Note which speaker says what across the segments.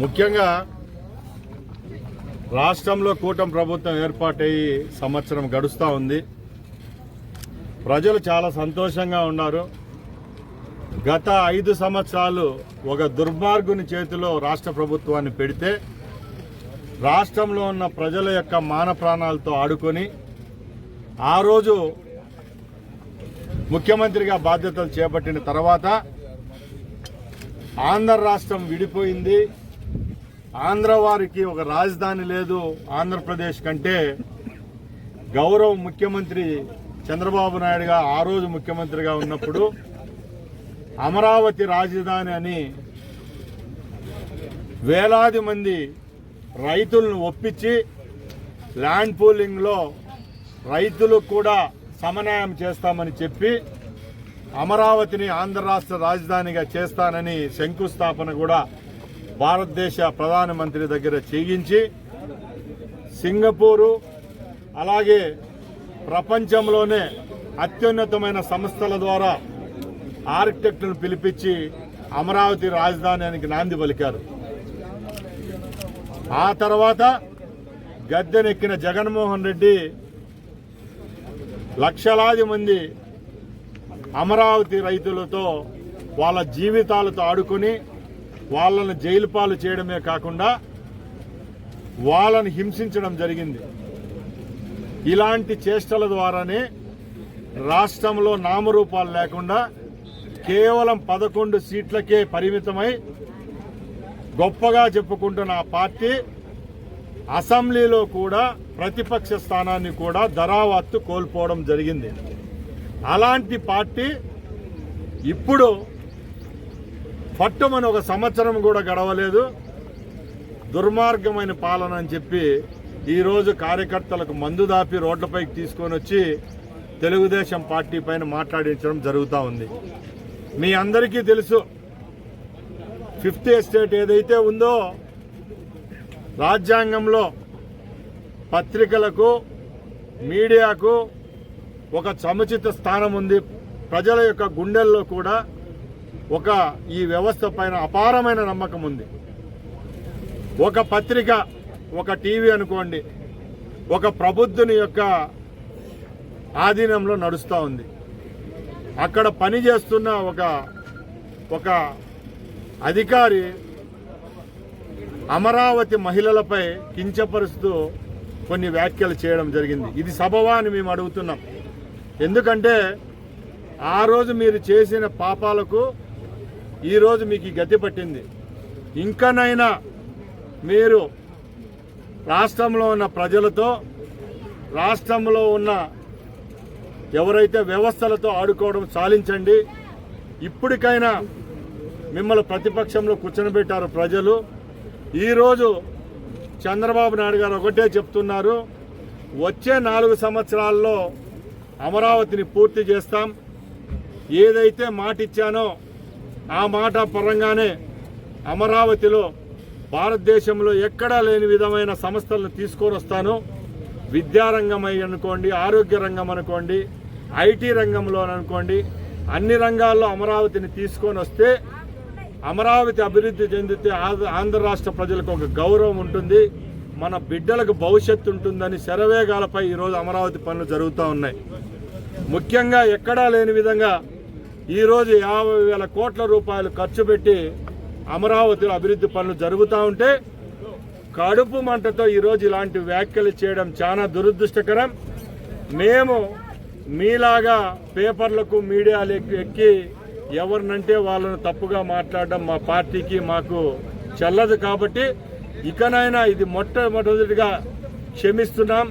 Speaker 1: ముఖ్యంగా రాష్ట్రంలో కూటమి ప్రభుత్వం ఏర్పాటయ్యి సంవత్సరం గడుస్తూ ఉంది. ప్రజలు చాలా సంతోషంగా ఉన్నారు. గత ఐదు సంవత్సరాలు ఒక దుర్మార్గుని చేతిలో రాష్ట్ర ప్రభుత్వాన్ని పెడితే రాష్ట్రంలో ఉన్న ప్రజల యొక్క మాన ప్రాణాలతో ఆడుకొని ఆ రోజు ముఖ్యమంత్రిగా బాధ్యతలు చేపట్టిన తర్వాత ఆంధ్ర రాష్ట్రం విడిపోయింది. ఆంధ్ర వారికి ఒక రాజధాని లేదు ఆంధ్రప్రదేశ్ కంటే గౌరవ ముఖ్యమంత్రి చంద్రబాబు నాయుడుగా ఆ రోజు ముఖ్యమంత్రిగా ఉన్నప్పుడు అమరావతి రాజధాని అని వేలాది మంది రైతులను ఒప్పించి ల్యాండ్ పూలింగ్లో రైతులు కూడా సమన్వయం చేస్తామని చెప్పి అమరావతిని ఆంధ్ర రాష్ట్ర రాజధానిగా చేస్తానని శంకుస్థాపన కూడా భారతదేశ ప్రధానమంత్రి దగ్గర చేయించి సింగపూరు అలాగే ప్రపంచంలోనే అత్యున్నతమైన సంస్థల ద్వారా ఆర్కిటెక్టును పిలిపించి అమరావతి రాజధానికి నాంది పలికారు. ఆ తర్వాత గద్దెనెక్కిన జగన్మోహన్ రెడ్డి లక్షలాది మంది అమరావతి రైతులతో వాళ్ళ జీవితాలతో ఆడుకొని వాళ్ళని జైలు పాలు చేయడమే కాకుండా వాళ్ళని హింసించడం జరిగింది. ఇలాంటి చేష్టల ద్వారానే రాష్ట్రంలో నామరూపాలు లేకుండా కేవలం పదకొండు సీట్లకే పరిమితమై గొప్పగా చెప్పుకుంటున్న ఆ పార్టీ అసెంబ్లీలో కూడా ప్రతిపక్ష స్థానాన్ని కూడా ధరావత్తు కోల్పోవడం జరిగింది. అలాంటి పార్టీ ఇప్పుడు పట్టుమని ఒక సంవత్సరం కూడా గడవలేదు. దుర్మార్గమైన పాలన అని చెప్పి ఈరోజు కార్యకర్తలకు మందు దాపి రోడ్లపైకి తీసుకొని వచ్చి తెలుగుదేశం పార్టీ పైన మాట్లాడించడం జరుగుతూ ఉంది. మీ అందరికీ తెలుసు ఫిఫ్త్ ఎస్టేట్ ఏదైతే ఉందో రాజ్యాంగంలో పత్రికలకు మీడియాకు ఒక సముచిత స్థానం ఉంది. ప్రజల యొక్క గుండెల్లో కూడా ఒక ఈ వ్యవస్థ పైన అపారమైన నమ్మకం ఉంది. ఒక పత్రిక ఒక టీవీ అనుకోండి ఒక ప్రబుద్ధుని యొక్క ఆధీనంలో నడుస్తూ ఉంది. అక్కడ పనిచేస్తున్న ఒక ఒక అధికారి అమరావతి మహిళలపై కించపరుస్తూ కొన్ని వ్యాఖ్యలు చేయడం జరిగింది. ఇది సబవా అని మేము అడుగుతున్నాం. ఎందుకంటే ఆ రోజు మీరు చేసిన పాపాలకు ఈరోజు మీకు ఈ గతి పట్టింది. ఇంకనైనా మీరు రాష్ట్రంలో ఉన్న ప్రజలతో రాష్ట్రంలో ఉన్న ఎవరైతే వ్యవస్థలతో ఆడుకోవడం చాలించండి ఇప్పటికైనా మిమ్మల్ని ప్రతిపక్షంలో కూర్చొనిపెట్టారు ప్రజలు. ఈరోజు చంద్రబాబు నాయుడు గారు ఒకటే చెప్తున్నారు. వచ్చే నాలుగు సంవత్సరాల్లో అమరావతిని పూర్తి చేస్తాం. ఏదైతే మాట ఇచ్చానో ఆ మాట పరంగానే అమరావతిలో భారతదేశంలో ఎక్కడా లేని విధమైన సంస్థలను తీసుకొని వస్తాను. విద్యారంగం అయి అనుకోండి ఆరోగ్య రంగం అనుకోండి ఐటీ రంగంలో అనుకోండి అన్ని రంగాల్లో అమరావతిని తీసుకొని వస్తే అమరావతి అభివృద్ధి చెందితే ఆంధ్ర- ఆంధ్ర రాష్ట్ర ప్రజలకు ఒక గౌరవం ఉంటుంది. మన బిడ్డలకు భవిష్యత్తు ఉంటుందని శరవేగాలపై ఈరోజు అమరావతి పనులు జరుగుతూ ఉన్నాయి. ముఖ్యంగా ఎక్కడా లేని విధంగా ఈరోజు యాభై వేల కోట్ల రూపాయలు ఖర్చు పెట్టి అమరావతిలో అభివృద్ధి పనులు జరుగుతూ ఉంటే కడుపు మంటతో ఈరోజు ఇలాంటి వ్యాఖ్యలు చేయడం చాలా దురదృష్టకరం. మేము మీలాగా పేపర్లకు మీడియాలు ఎక్కి ఎవరినంటే వాళ్ళను తప్పుగా మాట్లాడడం మా పార్టీకి మాకు చెల్లదు కాబట్టి ఇకనైనా ఇది మొట్టమొదటిగా క్షమిస్తున్నాం.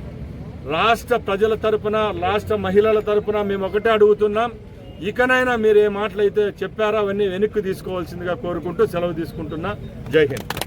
Speaker 1: రాష్ట్ర ప్రజల తరపున రాష్ట్ర మహిళల తరపున మేము ఒకటే అడుగుతున్నాం. ఇకనైనా మీరు ఏ మాటలైతే చెప్పారో అవన్నీ వెనక్కి తీసుకోవాల్సిందిగా కోరుకుంటూ సెలవు తీసుకుంటున్నా. జై హింద్.